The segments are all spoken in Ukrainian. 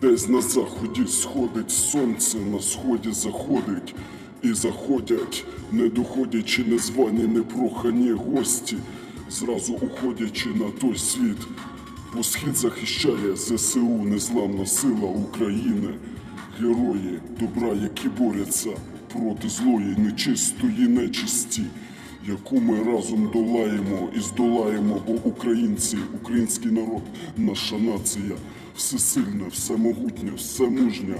Десь на заході сходить сонце, на сході заходить, і заходять, не доходячи незвані, непрохані гості, зразу уходячи на той світ. Бо схід захищає ЗСУ, незламна сила України, герої добра, які борються проти злої, нечистої нечисті, яку ми разом долаємо і здолаємо, бо українці, український народ, наша нація, всесильна, всемогутня, всемужня,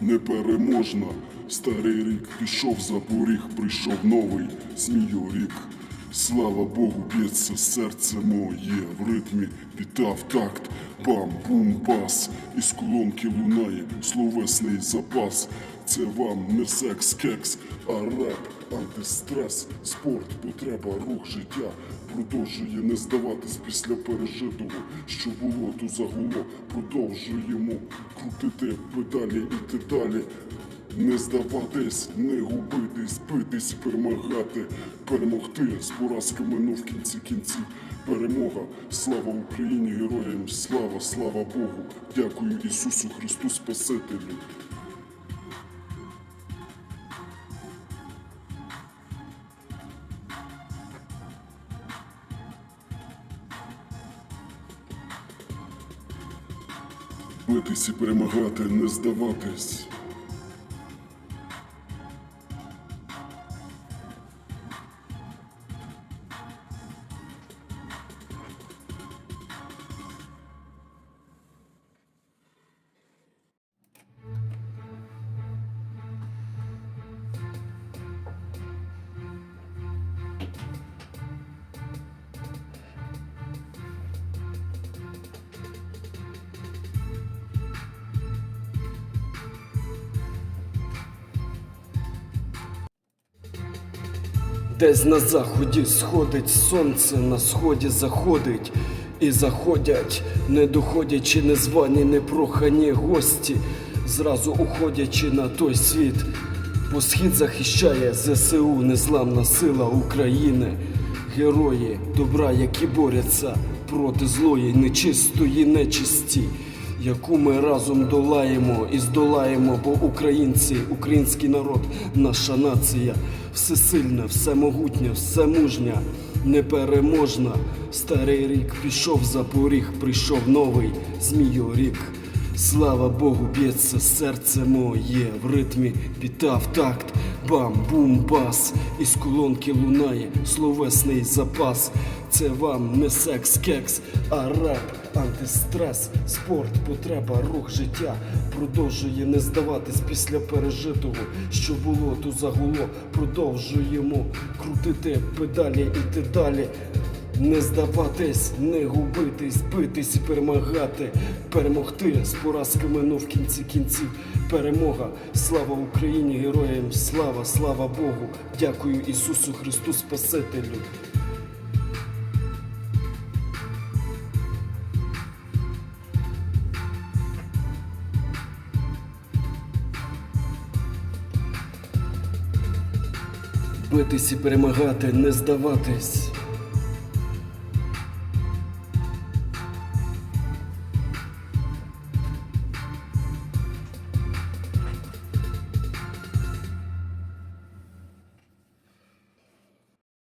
непереможна. Старий рік пішов за поріг, прийшов новий змію рік. Слава Богу, б'ється серце моє в ритмі, вітав такт, бам, бум, бас, із колонки лунає словесний запас. Це вам не секс, кекс, а реп, антистрес, спорт, потреба, рух, життя. Продовжує не здаватись після пережитого, що було, то загуло, продовжуємо крутити педалі, іти далі. Не здаватись, не губитись, битись, перемагати, перемогти з поразками, ну в кінці кінців перемога. Слава Україні, героям, слава, слава Богу. Дякую Ісусу Христу Спасителю. Битись і перемагати, не здаватись. Десь на заході сходить сонце, на сході заходить, і заходять, не доходячи незвані, непрохані гості, зразу уходячи на той світ. Бо схід захищає ЗСУ, незламна сила України, герої добра, які борються проти злої, нечистої нечисті яку ми разом долаємо і здолаємо, бо українці, український народ, наша нація, всесильна, всемогутня, всемужня, непереможна. Старий рік пішов за поріг, прийшов новий змію рік. Слава Богу, б'ється серце моє в ритмі вітав такт, бам, бум, бас, із колонки лунає словесний запас. Це вам не секс, кекс, а реп, антистрес, спорт, потреба, рух, життя продовжує не здаватись після пережитого, що було, то загуло. Продовжуємо крутити педалі, іти далі. Не здаватись, не губитись, битись і перемагати, перемогти з поразками, ну в кінці кінців перемога. Слава Україні, героям, слава, слава Богу. Дякую Ісусу Христу Спасителю. Битись і перемагати, не здаватись.